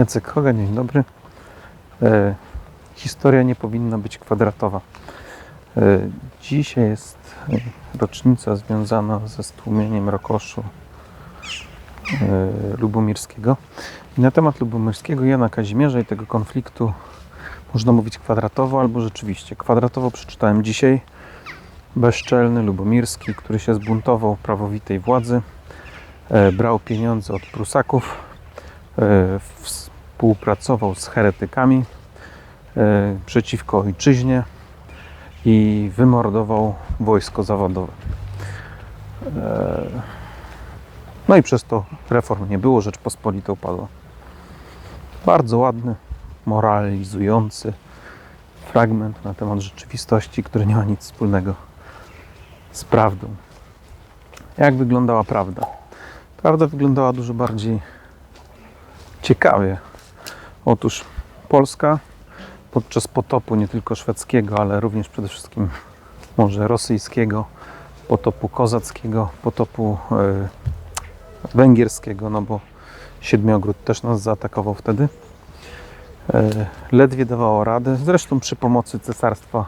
Jacek Hoga, dzień dobry. E, historia nie powinna być kwadratowa. E, dzisiaj jest e, rocznica związana ze stłumieniem Rokoszu e, Lubomirskiego. I na temat Lubomirskiego Jana Kazimierza i tego konfliktu można mówić kwadratowo albo rzeczywiście. Kwadratowo przeczytałem dzisiaj. Bezczelny Lubomirski, który się zbuntował prawowitej władzy, e, brał pieniądze od Prusaków, e, współpracował z heretykami e, przeciwko ojczyźnie i wymordował wojsko zawodowe. E, No i przez to reform nie było, Rzeczpospolita upadła. Bardzo ładny, moralizujący fragment na temat rzeczywistości, który nie ma nic wspólnego z prawdą. Jak wyglądała prawda? Prawda wyglądała dużo bardziej ciekawie. Otóż Polska podczas potopu nie tylko szwedzkiego, ale również przede wszystkim może rosyjskiego, potopu kozackiego, potopu e, węgierskiego, no bo Siedmiogród też nas zaatakował wtedy. E, ledwie dawało radę, zresztą przy pomocy cesarstwa,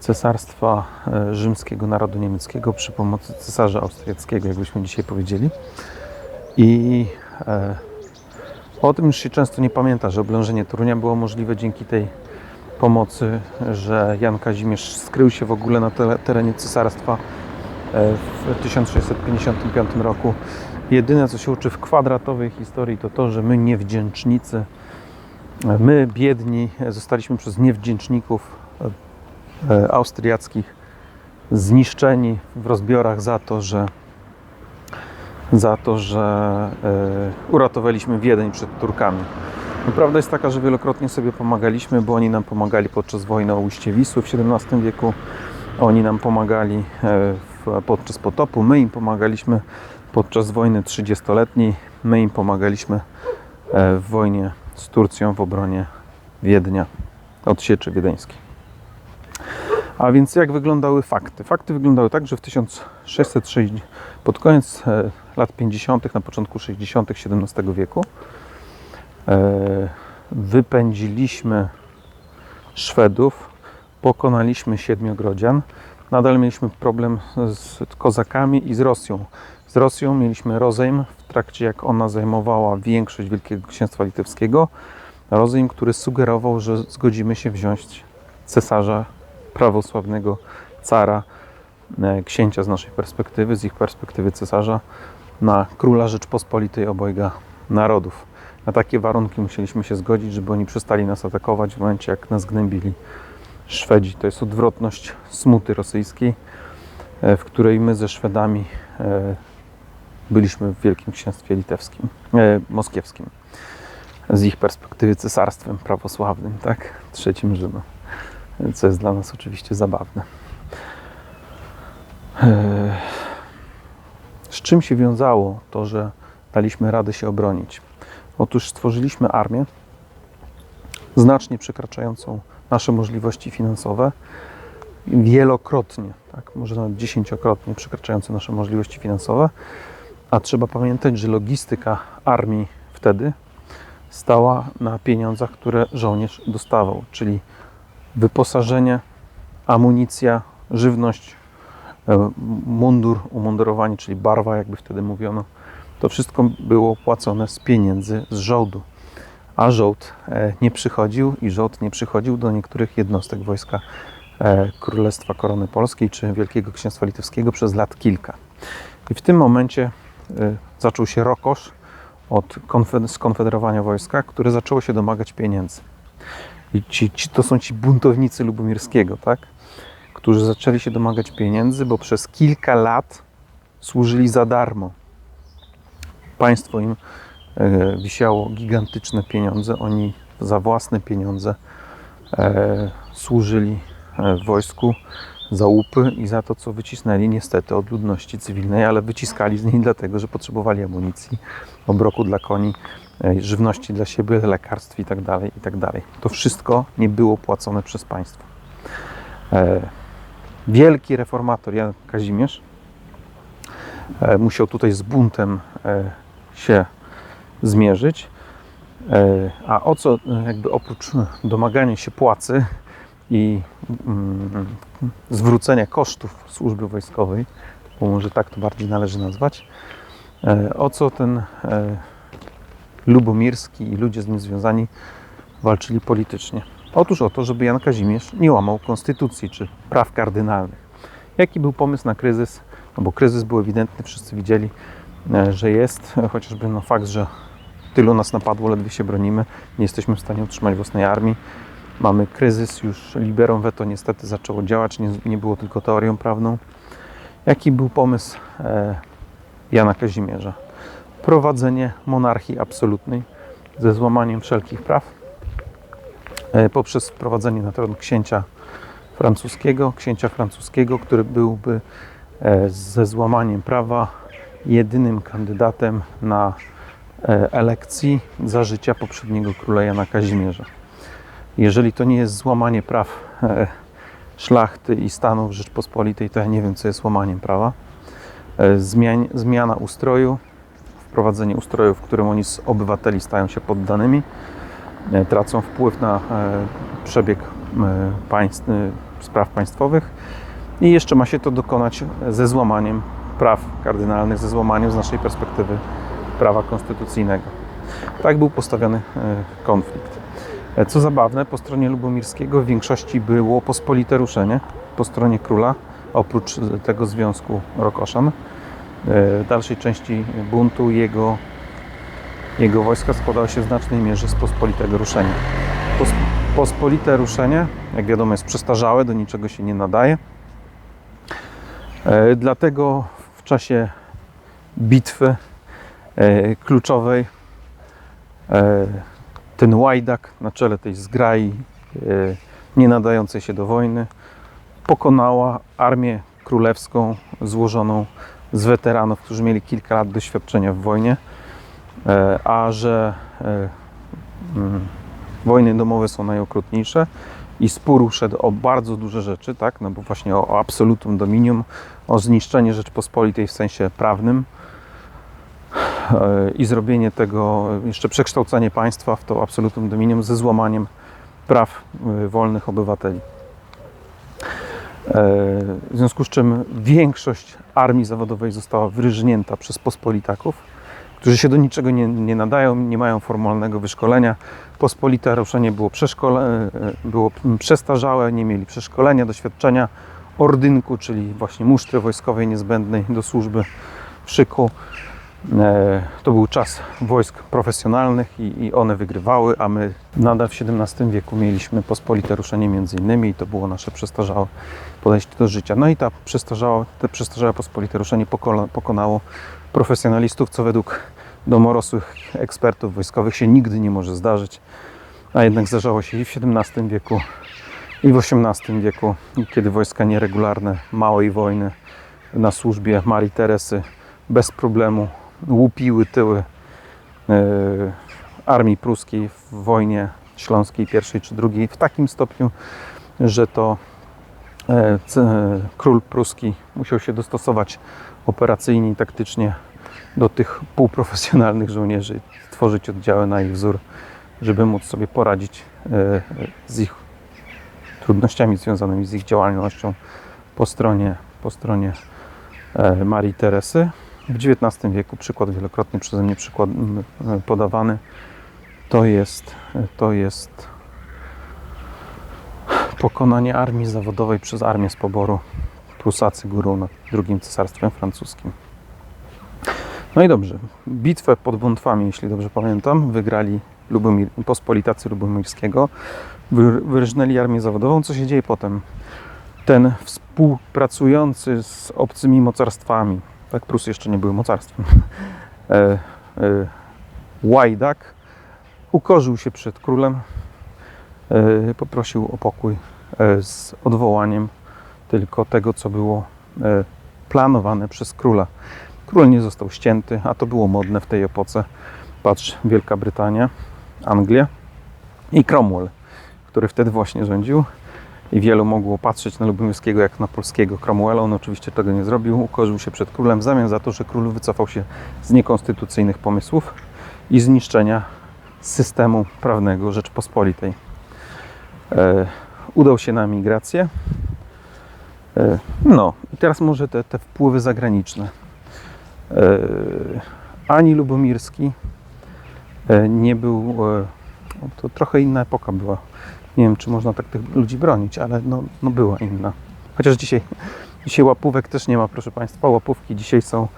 cesarstwa e, rzymskiego narodu niemieckiego, przy pomocy cesarza austriackiego, jakbyśmy dzisiaj powiedzieli. I e, o tym już się często nie pamięta, że oblężenie Torunia było możliwe dzięki tej pomocy, że Jan Kazimierz skrył się w ogóle na terenie cesarstwa e, w 1655 roku. Jedyne, co się uczy w kwadratowej historii, to to, że my niewdzięcznicy, my biedni, zostaliśmy przez niewdzięczników e, e, austriackich zniszczeni w rozbiorach za to, że za to, że e, uratowaliśmy Wiedeń przed Turkami. No, prawda jest taka, że wielokrotnie sobie pomagaliśmy, bo oni nam pomagali podczas wojny o ujście Wisły w XVII wieku. Oni nam pomagali e, podczas potopu, my im pomagaliśmy podczas wojny 30-letniej, my im pomagaliśmy e, w wojnie z Turcją w obronie Wiednia od Sieczy Wiedeńskiej. A więc jak wyglądały fakty? Fakty wyglądały tak, że w 1660, pod koniec e, lat 50., na początku 60. XVII wieku e, wypędziliśmy Szwedów, pokonaliśmy Siedmiogrodzian. Nadal mieliśmy problem z kozakami i z Rosją. Z Rosją mieliśmy rozejm w trakcie jak ona zajmowała większość Wielkiego Księstwa Litewskiego. Rozejm, który sugerował, że zgodzimy się wziąć cesarza prawosławnego cara, e, księcia z naszej perspektywy, z ich perspektywy cesarza, na króla Rzeczpospolitej obojga narodów. Na takie warunki musieliśmy się zgodzić, żeby oni przestali nas atakować w momencie, jak nas gnębili Szwedzi. To jest odwrotność smuty rosyjskiej, e, w której my ze Szwedami e, byliśmy w Wielkim Księstwie Litewskim, Moskiewskim. Z ich perspektywy cesarstwem prawosławnym, tak? Trzecim Rzymem co jest dla nas oczywiście zabawne. Eee, Z czym się wiązało to, że daliśmy radę się obronić? Otóż stworzyliśmy armię znacznie przekraczającą nasze możliwości finansowe, wielokrotnie, tak, może nawet dziesięciokrotnie przekraczające nasze możliwości finansowe, a trzeba pamiętać, że logistyka armii wtedy stała na pieniądzach, które żołnierz dostawał, czyli wyposażenie, amunicja, żywność, e, mundur, umundurowanie, czyli barwa, jakby wtedy mówiono. To wszystko było płacone z pieniędzy z żołdu. A żołd e, nie przychodził i żołd nie przychodził do niektórych jednostek wojska e, Królestwa Korony Polskiej czy Wielkiego Księstwa Litewskiego przez lat kilka. I w tym momencie zaczął się rokosz od konfed- skonfederowania wojska, które zaczęło się domagać pieniędzy. I ci, ci, to są ci buntownicy Lubomirskiego, tak? którzy zaczęli się domagać pieniędzy, bo przez kilka lat służyli za darmo. Państwo im e, wisiało gigantyczne pieniądze, oni za własne pieniądze e, służyli e, w wojsku za łupy i za to, co wycisnęli niestety od ludności cywilnej, ale wyciskali z niej dlatego, że potrzebowali amunicji, obroku dla koni, e, żywności dla siebie, lekarstw itd., itd. To wszystko nie było płacone przez państwo. E, Wielki reformator Jan Kazimierz e, musiał tutaj z buntem się zmierzyć A o co, jakby oprócz domagania się płacy i mm, zwrócenia kosztów służby wojskowej, bo może tak to bardziej należy nazwać, e, o co ten e, Lubomirski i ludzie z nim związani walczyli politycznie? Otóż o to, żeby Jan Kazimierz nie łamał konstytucji czy praw kardynalnych. Jaki był pomysł na kryzys? No bo kryzys był ewidentny, wszyscy widzieli, e, że jest, chociażby no fakt, że tylu nas napadło, ledwie się bronimy, nie jesteśmy w stanie utrzymać własnej armii. Mamy kryzys, już liberum veto niestety zaczęło działać, nie, nie było tylko teorią prawną. Jaki był pomysł e, Jana Kazimierza? Prowadzenie monarchii absolutnej ze złamaniem wszelkich praw e, poprzez wprowadzenie na tron księcia francuskiego, księcia francuskiego, który byłby e, ze złamaniem prawa jedynym kandydatem na e, elekcji za życia poprzedniego króla Jana Kazimierza. Jeżeli to nie jest złamanie praw e, szlachty i stanów Rzeczpospolitej, to ja nie wiem, co jest łamaniem prawa. E, Zmian, zmiana ustroju, wprowadzenie ustroju, w którym oni z obywateli stają się poddanymi, e, tracą wpływ na przebieg państw, spraw państwowych i jeszcze ma się to dokonać ze złamaniem praw kardynalnych, ze złamaniem z naszej perspektywy prawa konstytucyjnego. Tak był postawiony konflikt. Co zabawne, po stronie Lubomirskiego w większości było pospolite ruszenie, po stronie króla, oprócz tego związku Rokoszan. E, W dalszej części buntu jego, jego wojska składały się w znacznej mierze z pospolitego ruszenia. Pos, pospolite ruszenie, jak wiadomo, jest przestarzałe, do niczego się nie nadaje. E, Dlatego w czasie bitwy e, kluczowej ten łajdak na czele tej zgrai e, nie nadającej się do wojny pokonała armię królewską złożoną z weteranów, którzy mieli kilka lat doświadczenia w wojnie, e, a że e, mm, wojny domowe są najokrutniejsze i spór szedł o bardzo duże rzeczy, tak, no bo właśnie o, o absolutum dominium, o zniszczenie Rzeczpospolitej w sensie prawnym, i zrobienie tego, jeszcze przekształcenie państwa w to absolutum dominium ze złamaniem praw e, wolnych obywateli. E, W związku z czym większość armii zawodowej została wyrżnięta przez pospolitaków, którzy się do niczego nie, nie nadają, nie mają formalnego wyszkolenia. Pospolite ruszenie było, przeszkole, e, było przestarzałe, nie mieli przeszkolenia, doświadczenia ordynku, czyli właśnie musztry wojskowej niezbędnej do służby w szyku. E, To był czas wojsk profesjonalnych i, i one wygrywały, a my nadal w XVII wieku mieliśmy pospolite ruszenie między innymi i to było nasze przestarzałe podejście do życia. No i ta przestarzała, te przestarzałe pospolite ruszenie pokonało profesjonalistów, co według domorosłych ekspertów wojskowych się nigdy nie może zdarzyć, a jednak zdarzało się i w XVII wieku, i w XVIII wieku, kiedy wojska nieregularne małej wojny na służbie Marii Teresy bez problemu łupiły tyły e, armii pruskiej w wojnie śląskiej pierwszej czy drugiej w takim stopniu, że to e, c- król pruski musiał się dostosować operacyjnie i taktycznie do tych półprofesjonalnych żołnierzy, tworzyć oddziały na ich wzór, żeby móc sobie poradzić e, z ich trudnościami związanymi z ich działalnością po stronie, po stronie e, Marii Teresy. W XIX wieku przykład wielokrotnie przeze mnie przykład podawany to jest, to jest pokonanie armii zawodowej przez armię z poboru Prusacy górą nad drugim cesarstwem francuskim. No i dobrze, bitwę pod Wątwami, jeśli dobrze pamiętam, wygrali Lubomir, pospolitacy Lubomirskiego, Wy- wyrżnęli armię zawodową. Co się dzieje potem? Ten współpracujący z obcymi mocarstwami, tak Prusy jeszcze nie były mocarstwem, e, e, Łajdak ukorzył się przed królem, e, poprosił o pokój e, z odwołaniem tylko tego, co było e, planowane przez króla. Król nie został ścięty, a to było modne w tej epoce. Patrz, Wielka Brytania, Anglia i Cromwell, który wtedy właśnie rządził. I wielu mogło patrzeć na Lubomirskiego jak na polskiego Cromwella. On oczywiście tego nie zrobił. Ukorzył się przed królem w zamian za to, że król wycofał się z niekonstytucyjnych pomysłów i zniszczenia systemu prawnego Rzeczpospolitej. E, udał się na emigrację. E, no i teraz może te, te wpływy zagraniczne. E, ani Lubomirski e, nie był, e, to trochę inna epoka była. Nie wiem, czy można tak tych ludzi bronić, ale no, no była inna. Chociaż dzisiaj, dzisiaj łapówek też nie ma, proszę Państwa. Łapówki dzisiaj są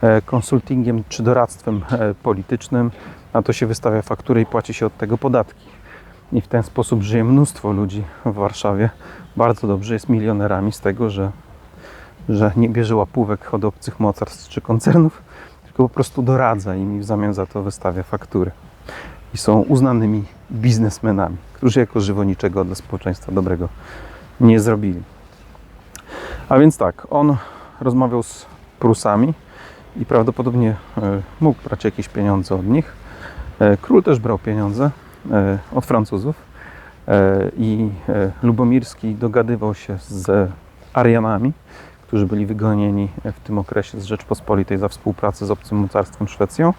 e, konsultingiem czy doradztwem e, politycznym. Na to się wystawia fakturę i płaci się od tego podatki. I w ten sposób żyje mnóstwo ludzi w Warszawie. Bardzo dobrze jest milionerami z tego, że, że nie bierze łapówek od obcych mocarstw czy koncernów, tylko po prostu doradza im i w zamian za to wystawia faktury. I są uznanymi biznesmenami, którzy jako żywo niczego dla społeczeństwa dobrego nie zrobili. A więc tak, on rozmawiał z Prusami i prawdopodobnie e, mógł brać jakieś pieniądze od nich. E, Król też brał pieniądze e, od Francuzów i Lubomirski dogadywał się z Arianami, którzy byli wygonieni w tym okresie z Rzeczpospolitej za współpracę z obcym mocarstwem Szwecją.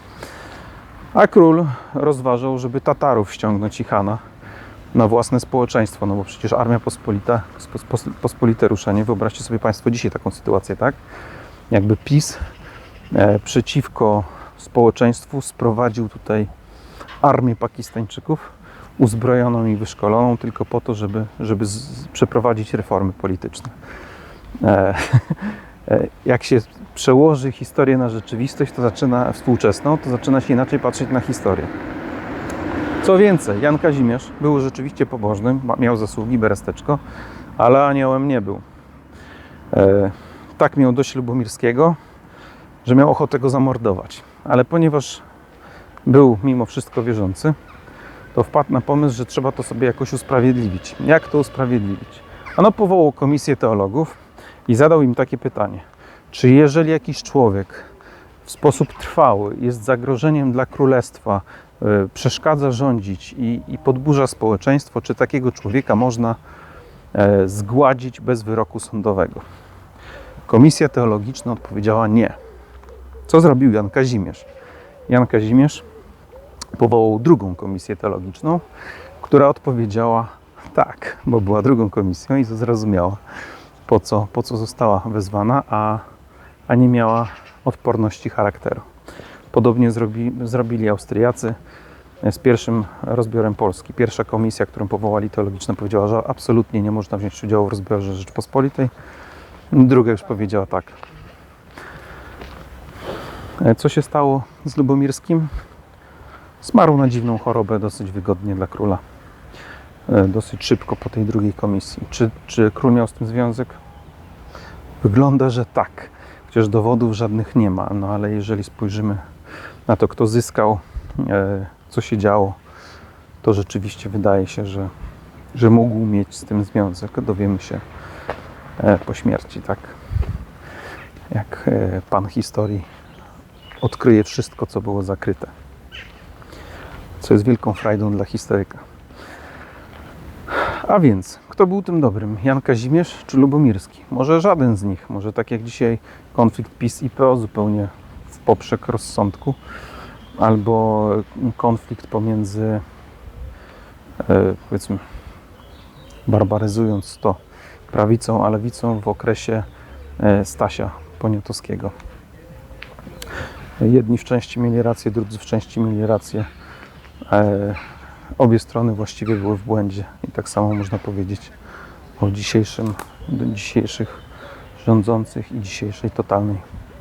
A król rozważał, żeby Tatarów ściągnąć i Hana na własne społeczeństwo, no bo przecież Armia Pospolita, pos- pos- Pospolite ruszenie, wyobraźcie sobie Państwo dzisiaj taką sytuację, tak? Jakby PiS e, przeciwko społeczeństwu sprowadził tutaj armię Pakistańczyków uzbrojoną i wyszkoloną tylko po to, żeby, żeby z, przeprowadzić reformy polityczne. E, e, jak się przełoży historię na rzeczywistość, to zaczyna współczesną, to zaczyna się inaczej patrzeć na historię. Co więcej, Jan Kazimierz był rzeczywiście pobożnym, miał zasługi, beresteczko, ale aniołem nie był. E, tak miał dość Lubomirskiego, że miał ochotę go zamordować. Ale ponieważ był mimo wszystko wierzący, to wpadł na pomysł, że trzeba to sobie jakoś usprawiedliwić. Jak to usprawiedliwić? Ano powołał komisję teologów i zadał im takie pytanie. Czy jeżeli jakiś człowiek w sposób trwały jest zagrożeniem dla królestwa, y, przeszkadza rządzić i, i podburza społeczeństwo, czy takiego człowieka można e, zgładzić bez wyroku sądowego? Komisja teologiczna odpowiedziała nie. Co zrobił Jan Kazimierz? Jan Kazimierz powołał drugą komisję teologiczną, która odpowiedziała tak, bo była drugą komisją i zrozumiała, po co, po co została wezwana, a, a nie miała odporności charakteru. Podobnie zrobi, zrobili Austriacy z pierwszym rozbiorem Polski. Pierwsza komisja, którą powołali teologiczna, powiedziała, że absolutnie nie można wziąć udziału w rozbiorze Rzeczpospolitej. Druga już powiedziała tak. E, Co się stało z Lubomirskim? Zmarł na dziwną chorobę dosyć wygodnie dla króla. E, Dosyć szybko po tej drugiej komisji. Czy, czy król miał z tym związek? Wygląda, że tak. Chociaż dowodów żadnych nie ma. No ale jeżeli spojrzymy na to, kto zyskał, e, co się działo, to rzeczywiście wydaje się, że, że mógł mieć z tym związek. Dowiemy się e, po śmierci, tak? Jak e, pan historii odkryje wszystko, co było zakryte co jest wielką frajdą dla historyka. A więc, kto był tym dobrym? Jan Kazimierz czy Lubomirski? Może żaden z nich. Może tak jak dzisiaj konflikt PiS i PO zupełnie w poprzek rozsądku. Albo konflikt pomiędzy, e, powiedzmy, barbaryzując to, prawicą a lewicą w okresie e, Stasia Poniatowskiego. Jedni w części mieli rację, drudzy w części mieli rację. Obie strony właściwie były w błędzie i tak samo można powiedzieć o dzisiejszym, dzisiejszych rządzących i dzisiejszej totalnej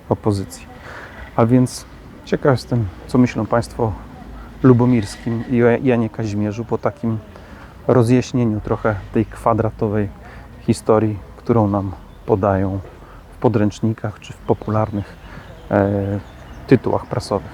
opozycji. A więc ciekaw jestem, co myślą Państwo o Lubomirskim i o Janie Kazimierzu po takim rozjaśnieniu trochę tej kwadratowej historii, którą nam podają w podręcznikach czy w popularnych e, tytułach prasowych.